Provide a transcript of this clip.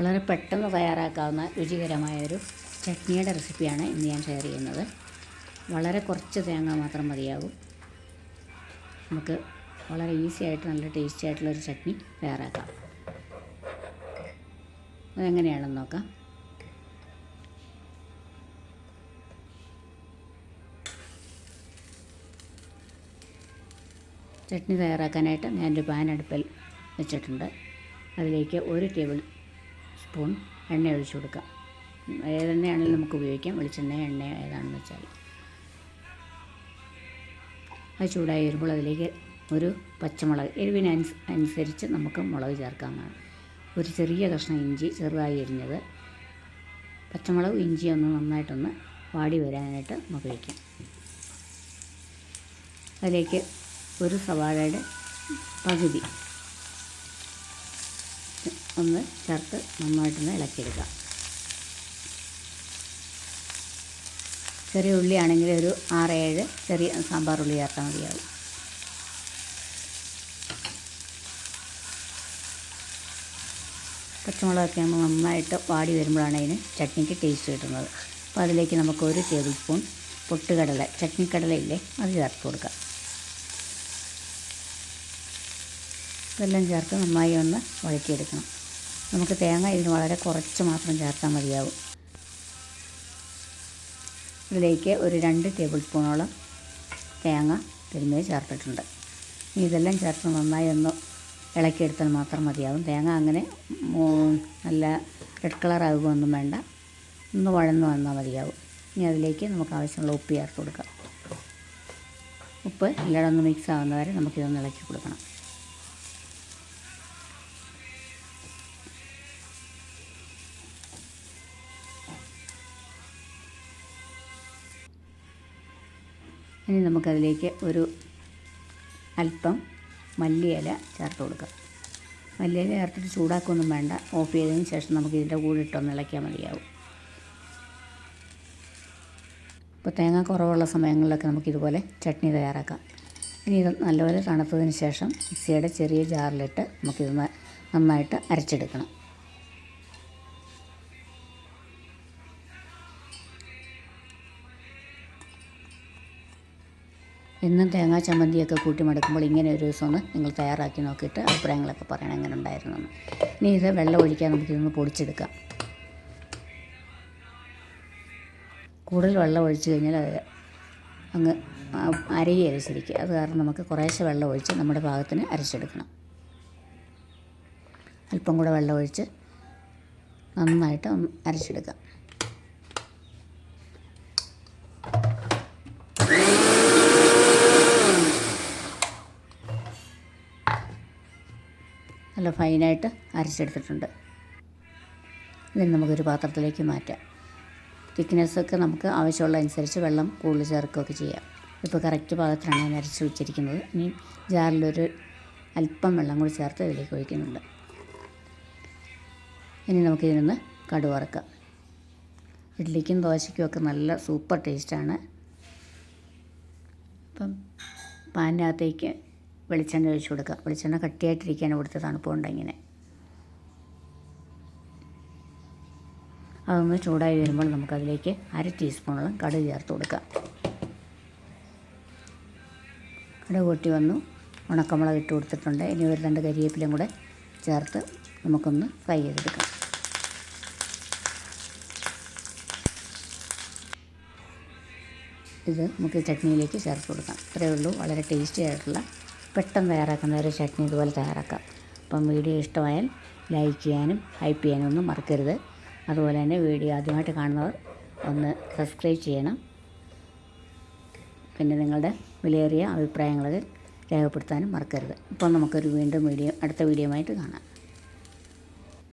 വളരെ പെട്ടെന്ന് തയ്യാറാക്കാവുന്ന രുചികരമായ ഒരു ചട്നിയുടെ റെസിപ്പിയാണ് ഇന്ന് ഞാൻ ഷെയർ ചെയ്യുന്നത്. വളരെ കുറച്ച് തേങ്ങ മാത്രം മതിയാകും. നമുക്ക് വളരെ ഈസി ആയിട്ട് നല്ല ടേസ്റ്റി ആയിട്ടുള്ള ഒരു ചട്നി തയ്യാറാക്കാം. അതെങ്ങനെയാണെന്ന് നോക്കാം. ചട്നി തയ്യാറാക്കാനായിട്ട് ഞാനൊരു പാൻ അടുപ്പിൽ വെച്ചിട്ടുണ്ട്. അതിലേക്ക് ഒരു ടേബിൾ സ്പൂൺ എണ്ണ ഒഴിച്ചു കൊടുക്കാം. ഏതെണ്ണയാണെങ്കിലും നമുക്ക് ഉപയോഗിക്കാം. വെളിച്ചെണ്ണ എണ്ണ ഏതാണെന്ന് വെച്ചാൽ. അത് ചൂടായി വരുമ്പോൾ അതിലേക്ക് ഒരു പച്ചമുളക് എരിവിന് അനുസ അനുസരിച്ച് നമുക്ക് മുളക് ചേർക്കാവുന്നതാണ് ഒരു ചെറിയ കഷ്ണം ഇഞ്ചി ചെറുതായി എരിഞ്ഞത് പച്ചമുളക് ഇഞ്ചി ഒന്ന് നന്നായിട്ടൊന്ന് വാടി വരാനായിട്ട് നമുക്ക് വയ്ക്കാം അതിലേക്ക് ഒരു സവാളയുടെ പകുതി ഒന്ന് ചേർത്ത് നന്നായിട്ടൊന്ന് ഇളക്കിയെടുക്കുക. ചെറിയ ഉള്ളിയാണെങ്കിൽ ഒരു ആറ് ഏഴ് ചെറിയ സാമ്പാർ ഉള്ളി ചേർത്താൽ മതിയാവും. പച്ചമുളകൊക്കെ നമ്മൾ നന്നായിട്ട് വാടി വരുമ്പോഴാണ് അതിന് ചട്നിക്ക് ടേസ്റ്റ് കിട്ടുന്നത്. അപ്പോൾ അതിലേക്ക് നമുക്ക് ഒരു ടേബിൾ സ്പൂൺ പൊട്ടുകടല ചട്നിക്കടലയില്ലേ അത് ചേർത്ത് കൊടുക്കുക ഇതെല്ലാം ചേർത്ത് നന്നായി ഒന്ന് വഴറ്റിയെടുക്കണം. നമുക്ക് തേങ്ങ ഇതിന് വളരെ കുറച്ച് മാത്രം ചേർത്താൽ മതിയാവും. ഇതിലേക്ക് ഒരു രണ്ട് ടേബിൾ സ്പൂണോളം തേങ്ങ തിരുമേ ചേർത്തിട്ടുണ്ട്. ഇനി ഇതെല്ലാം ചേർത്ത് നന്നായി ഒന്ന് ഇളക്കിയെടുത്താൽ മാത്രം മതിയാവും. തേങ്ങ അങ്ങനെ നല്ല റെഡ് കളർ ആകുകയൊന്നും വേണ്ട. ഒന്ന് വഴന്ന് വന്നാൽ മതിയാവും. ഇനി അതിലേക്ക് നമുക്ക് ആവശ്യമുള്ള ഉപ്പ് ചേർത്ത് കൊടുക്കാം. ഉപ്പ് എല്ലാം ഒന്ന് മിക്സ് ആവുന്നവരെ നമുക്കിതൊന്ന് ഇളക്കി കൊടുക്കണം. ഇനി നമുക്കതിലേക്ക് ഒരു അല്പം മല്ലിയില ചേർത്ത് കൊടുക്കാം. മല്ലിയില ചേർത്തിട്ട് ചൂടാക്കൊന്നും വേണ്ട. ഓഫ് ചെയ്തതിന് ശേഷം നമുക്ക് ഇതിന്റെ കൂടെ ഇട്ടൊന്ന് ഇളക്കിയാൽ മതിയാവും. ഇപ്പോൾ തേങ്ങ കുറവുള്ള സമയങ്ങളിലൊക്കെ നമുക്കിതുപോലെ ചട്നി തയ്യാറാക്കാം. ഇനി ഇത് നല്ലപോലെ തണുത്തതിന് ശേഷം മിക്സിയുടെ ചെറിയ ജാറിലിട്ട് നമുക്കിത് നന്നായിട്ട് അരച്ചെടുക്കണം. എന്നും തേങ്ങാ ചമ്മന്തിയൊക്കെ കൂട്ടി മടക്കുമ്പോൾ ഇങ്ങനെ ഒരു ദിവസം ഒന്ന് നിങ്ങൾ തയ്യാറാക്കി നോക്കിയിട്ട് അഭിപ്രായങ്ങളൊക്കെ പറയണം. എങ്ങനെ ഉണ്ടായിരുന്നു. ഇനി ഇത് വെള്ളം ഒഴിക്കാൻ നമുക്കിതൊന്ന് പൊടിച്ചെടുക്കാം. കൂടുതൽ വെള്ളം ഒഴിച്ചു കഴിഞ്ഞാൽ അത് അങ്ങ് അരയുകയല്ല ശരിക്കും. അത് കാരണം നമുക്ക് കുറേശ്ശെ വെള്ളം ഒഴിച്ച് നമ്മുടെ ഭാഗത്തിന് അരച്ചെടുക്കണം. അല്പം കൂടെ വെള്ളം ഒഴിച്ച് നന്നായിട്ട് അരച്ചെടുക്കാം. നല്ല ഫൈനായിട്ട് അരച്ചെടുത്തിട്ടുണ്ട്. ഇതിന് നമുക്കൊരു പാത്രത്തിലേക്ക് മാറ്റാം. തിക്നെസ്സൊക്കെ നമുക്ക് ആവശ്യമുള്ള അനുസരിച്ച് വെള്ളം കൂടുതൽ ചേർക്കുകയൊക്കെ ചെയ്യാം. ഇപ്പോൾ കറക്റ്റ് പാത്രത്തിലാണ് ഞാൻ അരച്ച് വെച്ചിരിക്കുന്നത്. ഇനി ജാറിലൊരു അല്പം വെള്ളം കൂടി ചേർത്ത് ഇതിലേക്ക് ഒഴിക്കുന്നുണ്ട്. ഇനി നമുക്കിതിനൊന്ന് കടുവറക്കാം ഇഡ്ഡലിക്കും ദോശയ്ക്കും ഒക്കെ നല്ല സൂപ്പർ ടേസ്റ്റാണ്. അപ്പം പാനിനകത്തേക്ക് വെളിച്ചെണ്ണ ഒഴിച്ച് കൊടുക്കുക. വെളിച്ചെണ്ണ കട്ടിയായിട്ടിരിക്കാൻ ഇവിടുത്തെ തണുപ്പുണ്ട് ഇങ്ങനെ. അതൊന്ന് ചൂടായി വരുമ്പോൾ നമുക്കതിലേക്ക് അര ടീസ്പൂണോളം കടുക് ചേർത്ത് കൊടുക്കാം കടുക് കൂട്ടി വന്നു. ഉണക്കമുളക് ഇട്ട് കൊടുത്തിട്ടുണ്ട്. ഇനി ഒരു രണ്ട് കരിവേപ്പിലയും കൂടെ ചേർത്ത് നമുക്കൊന്ന് ഫ്രൈ ചെയ്തെടുക്കാം. ഇത് നമുക്ക് ചട്നിയിലേക്ക് ചേർത്ത് കൊടുക്കാം. ഇത്രയേ ഉള്ളൂ. വളരെ ടേസ്റ്റി ആയിട്ടുള്ള പെട്ടെന്ന് തയ്യാറാക്കുന്ന ഒരു ചട്നി ഇതുപോലെ തയ്യാറാക്കാം. അപ്പം വീഡിയോ ഇഷ്ടമായാൽ ലൈക്ക് ചെയ്യാനും ഹൈപ്പ് ചെയ്യാനും ഒന്നും മറക്കരുത്. അതുപോലെ തന്നെ വീഡിയോ ആദ്യമായിട്ട് കാണുന്നവർ ഒന്ന് സബ്സ്ക്രൈബ് ചെയ്യണം. പിന്നെ നിങ്ങളുടെ വിലയേറിയ അഭിപ്രായങ്ങൾ രേഖപ്പെടുത്താനും മറക്കരുത്. അപ്പോൾ നമുക്കൊരു വീണ്ടും വീഡിയോ അടുത്ത വീഡിയോ ആയിട്ട് കാണാം.